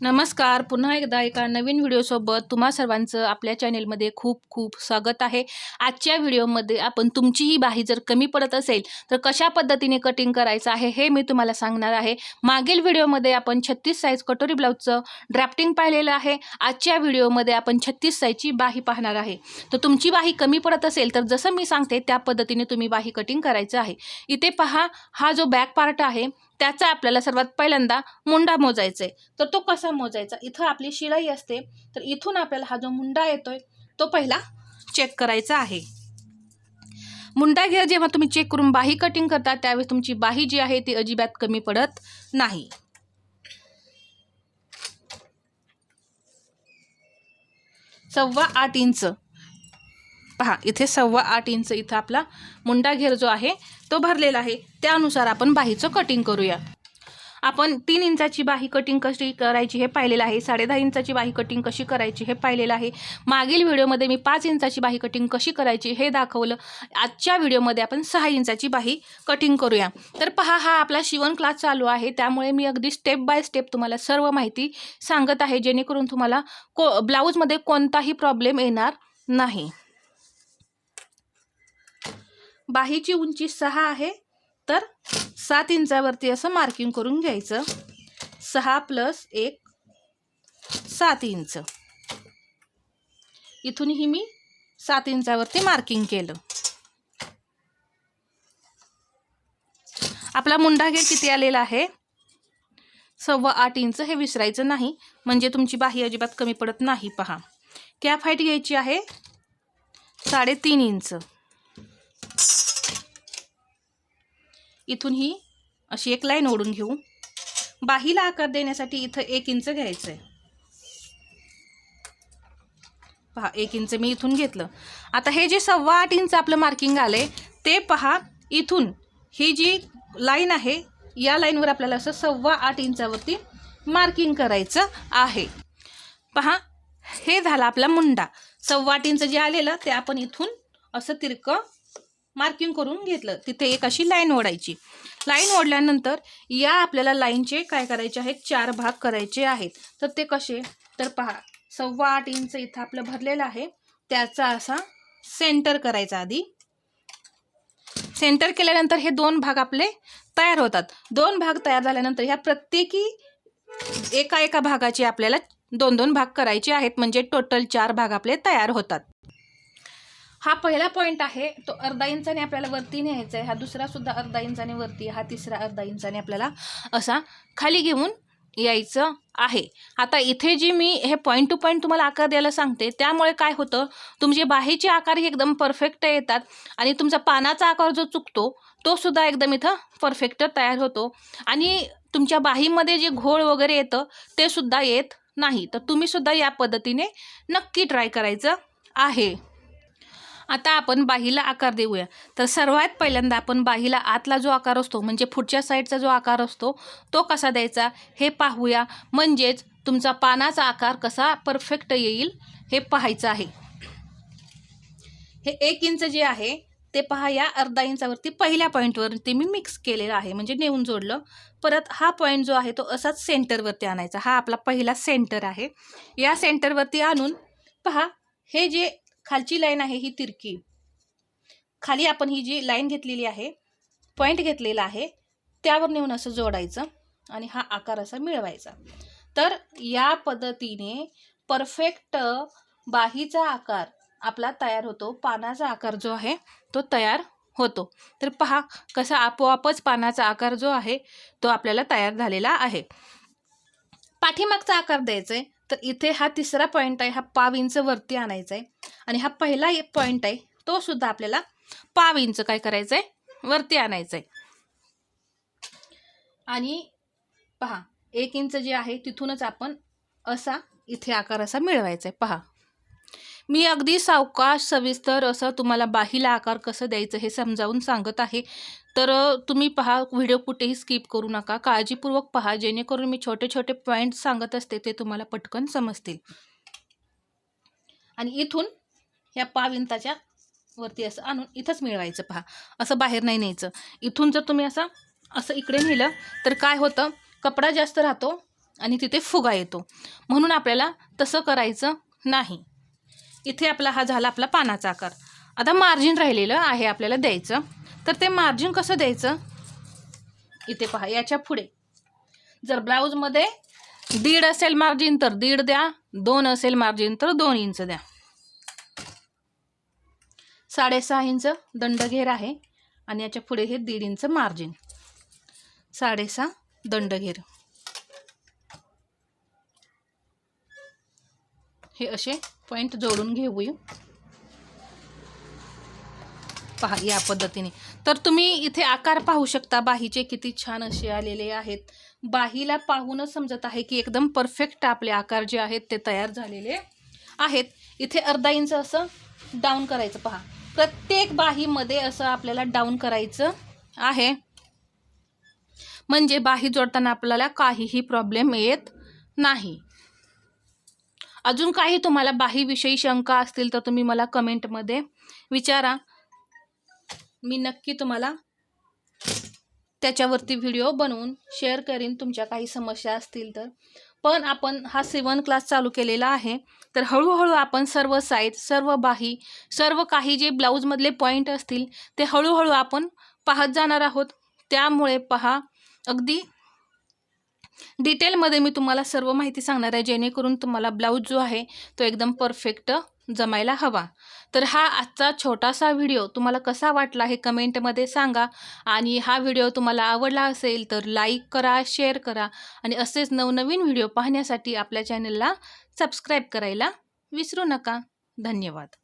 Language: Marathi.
नमस्कार. पुन्हा एकदा एका नवीन व्हिडिओसोबत तुम्हा सर्वांचं आपल्या चॅनेलमध्ये खूप खूप स्वागत आहे. आजच्या व्हिडिओमध्ये आपण तुमचीही बाही जर कमी पडत असेल तर कशा पद्धतीने कटिंग करायचं आहे हे मी तुम्हाला सांगणार आहे. मागील व्हिडिओमध्ये आपण छत्तीस साईज कटोरी ब्लाऊजचं ड्राफ्टिंग पाहिलेलं आहे. आजच्या व्हिडिओमध्ये आपण छत्तीस साईजची बाही पाहणार आहे. तर तुमची बाही कमी पडत असेल तर जसं मी सांगते त्या पद्धतीने तुम्ही बाही कटिंग करायचं आहे. इथे पहा हा जो बॅक पार्ट आहे त्याचा आपल्याला सर्वात पहिल्यांदा मुंडा मोजायचा आहे तर तो कसा मोजायचा? इथं आपली शिलाई असते. तर इथून आपल्याला हा जो मुंडा येतोय तो पहिला चेक करायचा आहे. मुंडा घे जेव्हा तुम्ही चेक करून बाही कटिंग करता त्यावेळेस तुमची बाही जी आहे ती अजिबात कमी पडत नाही. सव्वा आठ इंच. पहा इथे सव्वा आठ इंच इथं आपला मुंडा घेर जो आहे तो भरलेला आहे. त्यानुसार आपण बाहीचं कटिंग करूया. आपण तीन इंचाची बाही कटिंग कशी करायची हे पाहिलेलं आहे. साडेदहा इंचाची बाही कटिंग कशी करायची हे पाहिलेलं आहे. मागील व्हिडिओमध्ये मी पाच इंचाची बाही कटिंग कशी करायची हे दाखवलं. आजच्या व्हिडिओमध्ये आपण सहा इंचाची बाही कटिंग करूया. तर पहा हा आपला शिवण क्लास चालू आहे. त्यामुळे मी अगदी स्टेप बाय स्टेप तुम्हाला सर्व माहिती सांगत आहे जेणेकरून तुम्हाला को ब्लाऊजमध्ये कोणताही प्रॉब्लेम येणार नाही. बाहीची उंची सहा आहे तर सात इंचावरती असं मार्किंग करून घ्यायचं. सहा प्लस एक सात इंच. इथूनही मी सात इंचावरती मार्किंग केलं. आपला मुंडा घेर किती आलेला आहे? सव्वा आठ इंच हे विसरायचं नाही म्हणजे तुमची बाही अजिबात कमी पडत नाही पहा. कॅप हाईट घ्यायची आहे साडेतीन इंच. इथून ही अशी एक लाईन ओढून घेऊ. बाहीला आकार देण्यासाठी इथं एक इंच घ्यायचं आहे पहा एक इंच मी इथून घेतलं. आता हे जे सव्वा आठ इंच आपलं मार्किंग आलंय ते पहा इथून ही जी लाईन आहे या लाईनवर आपल्याला असं सव्वा आठ इंचावरती मार्किंग करायचं आहे. पहा हे झालं आपला मुंडा. सव्वा आठ इंच जे आलेलं ते आपण इथून असं तिरकं मार्किंग करून घेतलं. तिथे एक अशी लाईन ओढायची. लाईन ओढल्यानंतर या आपल्याला लाईनचे काय करायचे आहेत? चार भाग करायचे आहेत. तर ते कसे? तर पहा. सव्वा आठ इंच इथं आपलं भरलेलं आहे. त्याचा असा सेंटर करायचा आधी. सेंटर केल्यानंतर हे दोन भाग आपले तयार होतात. दोन भाग तयार झाल्यानंतर ह्या प्रत्येकी एका एका भागाचे आपल्याला दोन दोन भाग करायचे आहेत. म्हणजे टोटल चार भाग आपले तयार होतात. हा पहिला पॉईंट आहे तो अर्धा इंचाने आपल्याला वरती न्यायचा आहे हा दुसरासुद्धा अर्धा इंचाने वरती हा तिसरा अर्धा इंचाने आपल्याला असा खाली घेऊन यायचं आहे. आता इथे जी मी हे पॉईंट टू पॉईंट तुम्हाला आकार द्यायला सांगते त्यामुळे काय होतं तुमचे बाहेरचे आकार हे एकदम परफेक्ट येतात आणि तुमचा पानाचा आकार जो चुकतो तो सुद्धा एकदम इथं परफेक्ट तयार होतो. आणि तुमच्या बाहीमध्ये जे घोळ वगैरे येतं ते सुद्धा येत नाही. तर तुम्ही सुद्धा या पद्धतीने नक्की ट्राय करायचं आहे. आता आपण बाहीला आकार देऊया. तर सर्वात पहिल्यांदा आपण बाहीला आतला जो आकार असतो म्हणजे पुढच्या साईडचा जो आकार असतो तो कसा द्यायचा हे पाहूया. म्हणजेच तुमचा पानाचा आकार कसा परफेक्ट येईल हे पाहायचं आहे. हे एक इंच जे आहे ते पहा या अर्धा इंचावरती पहिल्या पॉईंटवरती मी मिक्स केलेलं आहे म्हणजे नेऊन जोडलं. परत हा पॉईंट जो आहे तो असाच सेंटरवरती आणायचा. हा आपला पहिला सेंटर आहे. या सेंटरवरती आणून पहा हे जे खालची लाईन आहे ही तिरकी. खाली आपण ही जी लाईन घेतलेली आहे पॉईंट घेतलेला आहे त्यावर नेऊन असं जोडायचं आणि हा आकार असा मिळवायचा. तर या पद्धतीने परफेक्ट बाहीचा आकार आपला तयार होतो पानाचा आकार जो आहे तो तयार होतो. तर पहा कसा आपोआपच पानाचा आकार जो आहे तो आपल्याला तयार झालेला आहे. पाठीमागचा आकार द्यायचा आहे तर इथे हा तिसरा पॉईंट आहे हा पाव इंच वरती आणायचा आहे आणि हा पहिला एक पॉईंट आहे तो सुद्धा आपल्याला पाव इंच काय करायचं आहे वरती आणायचं आहे आणि पहा एक इंच जे आहे तिथूनच आपण असा इथे आकार असा मिळवायचा आहे पहा. मी अगदी सावकाश सविस्तर असं तुम्हाला बाहीला आकार कसं द्यायचं हे समजावून सांगत आहे. तर तुम्ही पहा व्हिडिओ कुठेही स्किप करू नका. काळजीपूर्वक पहा जेणेकरून मी छोटे छोटे पॉईंट सांगत असते ते तुम्हाला पटकन समजतील. आणि इथून ह्या पाव इंचाच्या वरती असं आणून इथंच मिळवायचं पहा. असं बाहेर नाही न्यायचं. इथून जर तुम्ही असं असं इकडे नेलं तर काय होतं? कपडा जास्त राहतो आणि तिथे फुगा येतो. म्हणून आपल्याला तसं करायचं नाही. इथे आपला हा झाला आपला पानाचा आकार. आता मार्जिन राहिलेलं आहे आपल्याला द्यायचं. तर ते मार्जिन कसं द्यायचं? इथे पहा याच्यापुढे. जर ब्लाऊजमध्ये दीड असेल मार्जिन तर दीड द्या दोन असेल मार्जिन तर दोन इंच द्या. साडेसहा इंच दंडघेर आहे आणि याच्यापुढे हे दीड इंच मार्जिन साडेसहा दंडघेर. हे असे पॉईंट जोडून घेऊया. पहा या पद्धतीने. तर तुम्ही इथे आकार पाहू शकता बाहीचे किती छान असे आलेले आहेत. बाहीला पाहूनच समजत आहे की एकदम परफेक्ट आपले आकार जे आहेत ते तयार झालेले आहेत. इथे अर्धा इंच असं डाऊन करायचं पहा. प्रत्येक बाहीमध्ये असं आपल्याला डाऊन करायचं आहे. म्हणजे बाही जोडताना आपल्याला काहीही प्रॉब्लेम येत नाही. अजून काही तुम्हाला बाहीविषयी शंका असतील तर तुम्ही मला कमेंटमध्ये विचारा. मी नक्की तुम्हाला त्याच्यावरती व्हिडिओ बनवून शेअर करीन. तुमच्या काही समस्या असतील तर. पण आपण हा सिवन क्लास चालू केलेला आहे. तर हळूहळू आपण सर्व साईज सर्व बाही सर्व काही जे ब्लाऊजमधले पॉईंट असतील ते हळूहळू आपण पाहत जाणार आहोत. त्यामुळे पहा अगदी डिटेलमध्ये मी तुम्हाला सर्व माहिती सांगणार आहे. जेणेकरून तुम्हाला ब्लाऊज जो आहे तो एकदम परफेक्ट जमायला हवा. तर हा आजचा छोटासा व्हिडिओ तुम्हाला कसा वाटला हे कमेंटमध्ये सांगा आणि हा व्हिडिओ तुम्हाला आवडला असेल तर लाईक करा शेअर करा आणि असेच नवनवीन व्हिडिओ पाहण्यासाठी आपल्या चॅनलला सबस्क्राईब करायला विसरू नका. धन्यवाद.